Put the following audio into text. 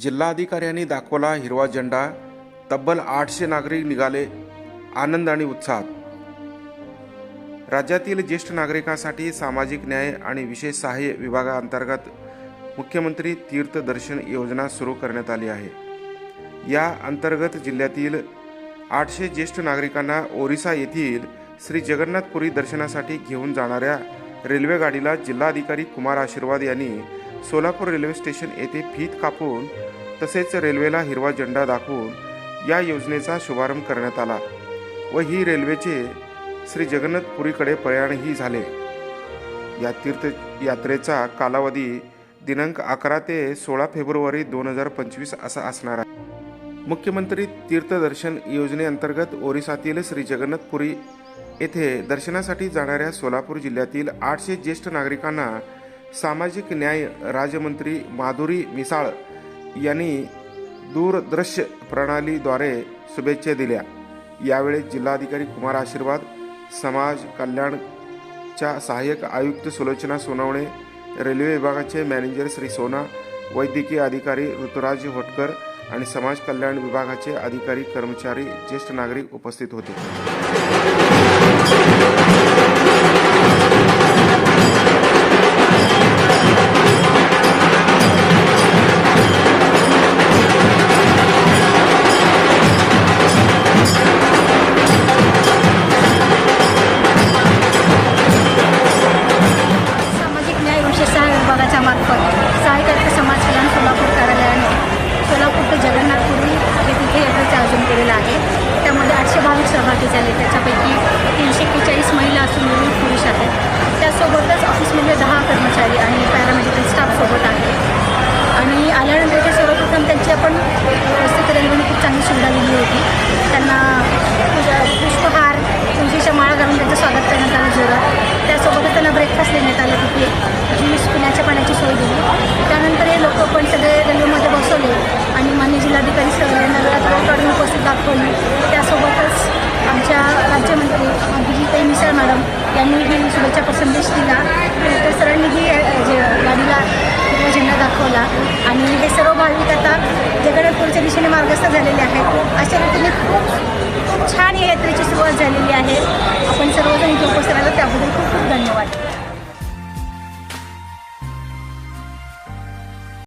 जिल्हाधिकाऱ्यांनी दाखवला हिरवा झेंडा. तब्बल आठशे नागरिक निघाले आनंद आणि उत्साहात. राज्यातील ज्येष्ठ नागरिकांसाठी सामाजिक न्याय आणि विशेष सहाय्य विभागाअंतर्गत मुख्यमंत्री तीर्थदर्शन योजना सुरू करण्यात आली आहे. या अंतर्गत जिल्ह्यातील आठशे ज्येष्ठ नागरिकांना ओरिसा येथील श्री जगन्नाथपुरी दर्शनासाठी घेऊन जाणाऱ्या रेल्वेगाडीला जिल्हाधिकारी कुमार आशीर्वाद यांनी सोलापूर रेल्वे स्टेशन येथे फीत कापून तसेच रेल्वेला हिरवा झेंडा दाखवून या योजनेचा शुभारंभ करण्यात आला व ही रेल्वेचे श्री जगन्नाथपुरीकडे प्रयाणही झाले. या तीर्थयात्रेचा कालावधी दिनांक अकरा ते सोळा फेब्रुवारी दोन हजार पंचवीस असा असणार आहे. मुख्यमंत्री तीर्थदर्शन योजनेअंतर्गत ओरिसातील श्री जगन्नाथपुरी येथे दर्शनासाठी जाणाऱ्या सोलापूर जिल्ह्यातील आठशे ज्येष्ठ नागरिकांना सामाजिक न्याय राज्यमंत्री माधुरी मिसाळ यांनी दूरदृश्य प्रणालीद्वारे शुभेच्छा दिल्या. यावेळी जिल्हाधिकारी कुमार आशीर्वाद समाज कल्याणच्या सहाय्यक आयुक्त सुलोचना सोनवणे रेल्वे विभागाचे मॅनेजर श्री सोना वैद्यकीय अधिकारी ऋतुराज होटकर आणि समाज कल्याण विभागाचे अधिकारी कर्मचारी ज्येष्ठ नागरिक उपस्थित होते. मार्फत सहाय्यकर्ता समाज कल्याण सोलापूर कार्यालयाने सोलापूर ते जगन्नाथपुरी हे तिथे यात्रेचे आयोजन केलेलं आहे. त्यामध्ये आठशे भाविक सहभागी झाले. त्याच्यापैकी जिल्हाधिकारी सर वेळात उपस्थित दाखवली. त्यासोबतच आमच्या राज्यमंत्री अभिजिताई मिसळ मॅडम यांनी ही शुभेच्छा संदेश दिला. तर सरांनीही जे गाडीला हिरवा झेंडा दाखवला आणि हे सर्व भाविक आता जगडपूरच्या दिशेने मार्गस्थ झालेले आहेत. अशा रीतीने खूप खूप छान या यात्रेची सुरुवात झालेली आहे. आपण सर्वजण इथे उपस्थित आलो त्याबद्दल